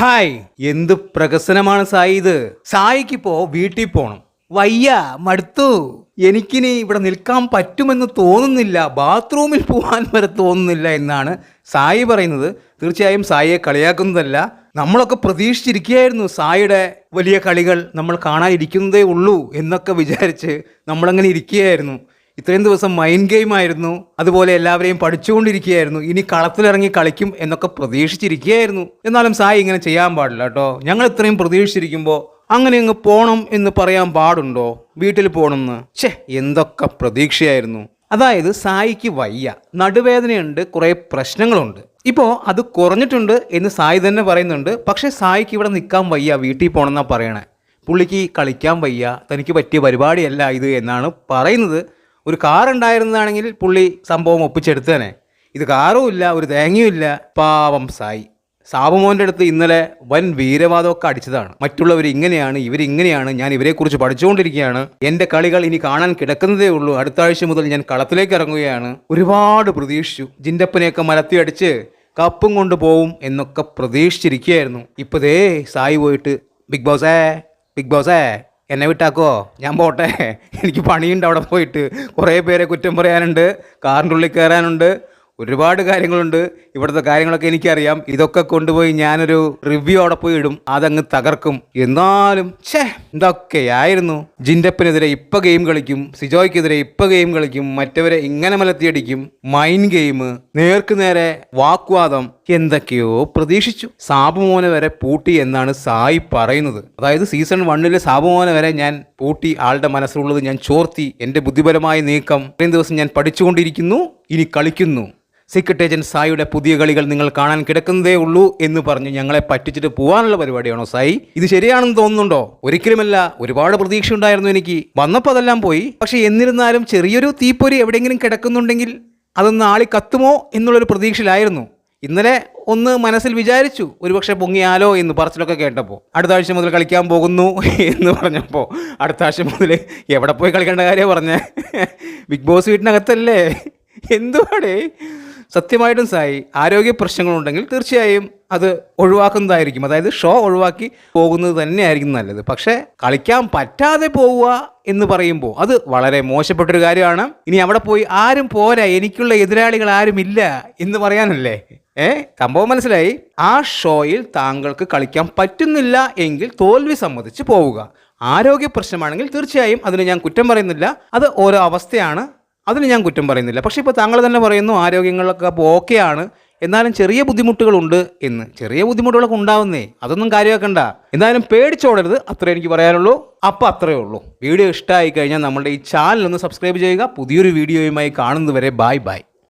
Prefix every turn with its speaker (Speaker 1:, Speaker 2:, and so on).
Speaker 1: Hi. എന്ത് പ്രകസനമാണ് സായി ഇത്? സായിക്കിപ്പോ വീട്ടിൽ പോണം. വയ്യ മടുത്തു. എനിക്കിനി ഇവിടെ നിൽക്കാൻ പറ്റുമെന്ന് തോന്നുന്നില്ല. ബാത്റൂമിൽ പോകാൻ വരെ തോന്നുന്നില്ല എന്നാണ് സായി പറയുന്നത്. തീർച്ചയായും സായിയെ കളിയാക്കുന്നതല്ല. നമ്മളൊക്കെ പ്രതീക്ഷിച്ചിരിക്കുകയായിരുന്നു സായിയുടെ വലിയ കളികൾ നമ്മൾ കാണാനിരിക്കുന്നതേ ഉള്ളൂ എന്നൊക്കെ വിചാരിച്ച് നമ്മളങ്ങനെ ഇരിക്കുകയായിരുന്നു. ഇത്രയും ദിവസം മൈൻഡ് ഗെയിം ആയിരുന്നു. അതുപോലെ എല്ലാവരെയും പഠിച്ചുകൊണ്ടിരിക്കുകയായിരുന്നു. ഇനി കളത്തിലിറങ്ങി കളിക്കും എന്നൊക്കെ പ്രതീക്ഷിച്ചിരിക്കുകയായിരുന്നു. എന്നാലും സായി ഇങ്ങനെ ചെയ്യാൻ പാടില്ല കേട്ടോ ഞങ്ങൾ ഇത്രയും പ്രതീക്ഷിച്ചിരിക്കുമ്പോൾ അങ്ങനെ അങ്ങ് പോണം എന്ന് പറയാൻ പാടുണ്ടോ? വീട്ടിൽ പോകണമെന്ന് ഛേ എന്തൊക്കെ പ്രതീക്ഷയായിരുന്നു. അതായത് സായിക്ക് വയ്യ. നടുവേദനയുണ്ട് കുറേ പ്രശ്നങ്ങളുണ്ട്. ഇപ്പോൾ അത് കുറഞ്ഞിട്ടുണ്ട് എന്ന് സായി തന്നെ പറയുന്നുണ്ട്. പക്ഷേ സായിക്ക് ഇവിടെ നിൽക്കാൻ വയ്യ വീട്ടിൽ പോകണമെന്നാണ് പറയണേ. പുള്ളിക്ക് കളിക്കാൻ വയ്യ തനിക്ക് പറ്റിയ പരിപാടിയല്ല ഇത് എന്നാണ് പറയുന്നത്. ഒരു കാർ ഉണ്ടായിരുന്നതാണെങ്കിൽ പുള്ളി സംഭവം ഒപ്പിച്ചെടുത്തേനെ ഇത് കാറുമില്ല ഒരു തേങ്ങയുമില്ല പാവം സായി. സാബുമോന്റെ അടുത്ത് ഇന്നലെ വൻ വീരവാദമൊക്കെ അടിച്ചതാണ്. മറ്റുള്ളവർ ഇങ്ങനെയാണ് ഇവരിങ്ങനെയാണ് ഞാൻ ഇവരെക്കുറിച്ച് പഠിച്ചുകൊണ്ടിരിക്കുകയാണ്. എന്റെ കളികൾ ഇനി കാണാൻ കിടക്കുന്നതേ ഉള്ളൂ. അടുത്ത ആഴ്ച മുതൽ ഞാൻ കളത്തിലേക്ക് ഇറങ്ങുകയാണ്. ഒരുപാട് പ്രതീക്ഷിച്ചു. ജിന്റപ്പനെയൊക്കെ മലത്തി അടിച്ച് കപ്പും കൊണ്ട് പോവും എന്നൊക്കെ പ്രതീക്ഷിച്ചിരിക്കുകയായിരുന്നു. ഇപ്പതേ സായി പോയിട്ട് ബിഗ് ബോസേ ബിഗ് ബോസേ. എന്നെ വിട്ടാക്കോ? ഞാൻ പോട്ടെ. എനിക്ക് പണിയുണ്ട് അവിടെ പോയിട്ട്. കുറേ പേരെ കുറ്റം പറയാനുണ്ട്. കാറിന്റെ ഉള്ളിൽ കയറാനുണ്ട്. ഒരുപാട് കാര്യങ്ങളുണ്ട്. ഇവിടുത്തെ കാര്യങ്ങളൊക്കെ എനിക്കറിയാം. ഇതൊക്കെ കൊണ്ടുപോയി ഞാനൊരു റിവ്യൂ അവിടെ പോയി ഇടും. അതങ്ങ് തകർക്കും. എന്നാലും ഛേ എന്തൊക്കെയായിരുന്നു ജിൻഡപ്പിനെതിരെ ഇപ്പം ഗെയിം കളിക്കും. സിജോയ്ക്കെതിരെ ഇപ്പം ഗെയിം കളിക്കും. മറ്റവരെ ഇങ്ങനെ മലത്തിയടിക്കും. മൈൻഡ് ഗെയിം നേർക്ക് നേരെ വാക്വാദം. എന്തൊക്കെയോ പ്രതീക്ഷിച്ചു. സാബുമോനെ വരെ പൂട്ടി എന്നാണ് സായി പറയുന്നത്. അതായത് സീസൺ വണ്ണിലെ സാബുമോനെ വരെ ഞാൻ പൂട്ടി ആളുടെ മനസ്സിലുള്ളത് ഞാൻ ചോർത്തി. എന്റെ ബുദ്ധിപരമായ നീക്കം. ഇത്രയും ദിവസം ഞാൻ പഠിച്ചുകൊണ്ടിരിക്കുന്നു. ഇനി കളിക്കുന്നു. സീക്രട്ട് ഏജന്റ് സായിയുടെ പുതിയ കളികൾ നിങ്ങൾ കാണാൻ കിടക്കുന്നതേ ഉള്ളൂ എന്ന് പറഞ്ഞ് ഞങ്ങളെ പറ്റിച്ചിട്ട് പോകാനുള്ള പരിപാടിയാണോ സായി? ഇത് ശരിയാണെന്ന് തോന്നുന്നുണ്ടോ? ഒരിക്കലുമല്ല ഒരുപാട് പ്രതീക്ഷ ഉണ്ടായിരുന്നു എനിക്ക്. വന്നപ്പോൾ അതെല്ലാം പോയി. പക്ഷേ എന്നിരുന്നാലും ചെറിയൊരു തീപ്പൊരി എവിടെയെങ്കിലും കിടക്കുന്നുണ്ടെങ്കിൽ അതൊന്ന് ആളി കത്തുമോ എന്നുള്ളൊരു പ്രതീക്ഷയിലായിരുന്നു. ഇന്നലെ ഒന്ന് മനസ്സിൽ വിചാരിച്ചു ഒരുപക്ഷെ പൊങ്ങിയാലോ എന്ന് പറച്ചിലൊക്കെ കേട്ടപ്പോൾ അടുത്ത ആഴ്ച മുതൽ കളിക്കാൻ പോകുന്നു എന്ന് പറഞ്ഞപ്പോൾ അടുത്ത ആഴ്ച മുതൽ എവിടെ പോയി കളിക്കേണ്ട കാര്യം പറഞ്ഞേ? ബിഗ് ബോസ് വീട്ടിനകത്തല്ലേ? എന്തുവാടേ? സത്യമായിട്ടും സായി ആരോഗ്യ പ്രശ്നങ്ങളുണ്ടെങ്കിൽ തീർച്ചയായും അത് ഒഴിവാക്കുന്നതായിരിക്കും. അതായത് ഷോ ഒഴിവാക്കി പോകുന്നത് തന്നെയായിരിക്കും നല്ലത്. പക്ഷേ കളിക്കാൻ പറ്റാതെ പോവുക എന്ന് പറയുമ്പോൾ അത് വളരെ മോശപ്പെട്ടൊരു കാര്യമാണ്. ഇനി അവിടെ പോയി ആരും പോരാ എനിക്കുള്ള എതിരാളികൾ ആരുമില്ല എന്ന് പറയാനല്ലേ? ഏ? സംഭവം മനസ്സിലായി? ആ ഷോയിൽ താങ്കൾക്ക് കളിക്കാൻ പറ്റുന്നില്ല എങ്കിൽ തോൽവി സമ്മതിച്ച് പോവുക. ആരോഗ്യ പ്രശ്നമാണെങ്കിൽ തീർച്ചയായും അതിന് ഞാൻ കുറ്റം പറയുന്നില്ല. അത് ഓരോ അവസ്ഥയാണ്. അതിന് ഞാൻ കുറ്റം പറയുന്നില്ല. പക്ഷേ ഇപ്പോൾ താങ്കൾ തന്നെ പറയുന്നു ആരോഗ്യങ്ങളൊക്കെ അപ്പോൾ ഓക്കെയാണ്. എന്നാലും ചെറിയ ബുദ്ധിമുട്ടുകളുണ്ട് എന്ന്. ചെറിയ ബുദ്ധിമുട്ടുകളൊക്കെ ഉണ്ടാവുന്നേ. അതൊന്നും കാര്യമാക്കണ്ട. എന്തായാലും പേടിച്ചോടരുത്. അത്രേ എനിക്ക് പറയാനുള്ളൂ. അപ്പോൾ അത്രേ ഉള്ളൂ. വീഡിയോ ഇഷ്ടമായി കഴിഞ്ഞാൽ നമ്മുടെ ഈ ചാനൽ ഒന്ന് സബ്സ്ക്രൈബ് ചെയ്യുക. പുതിയൊരു വീഡിയോയുമായി കാണുന്നതുവരെ ബൈ ബായ്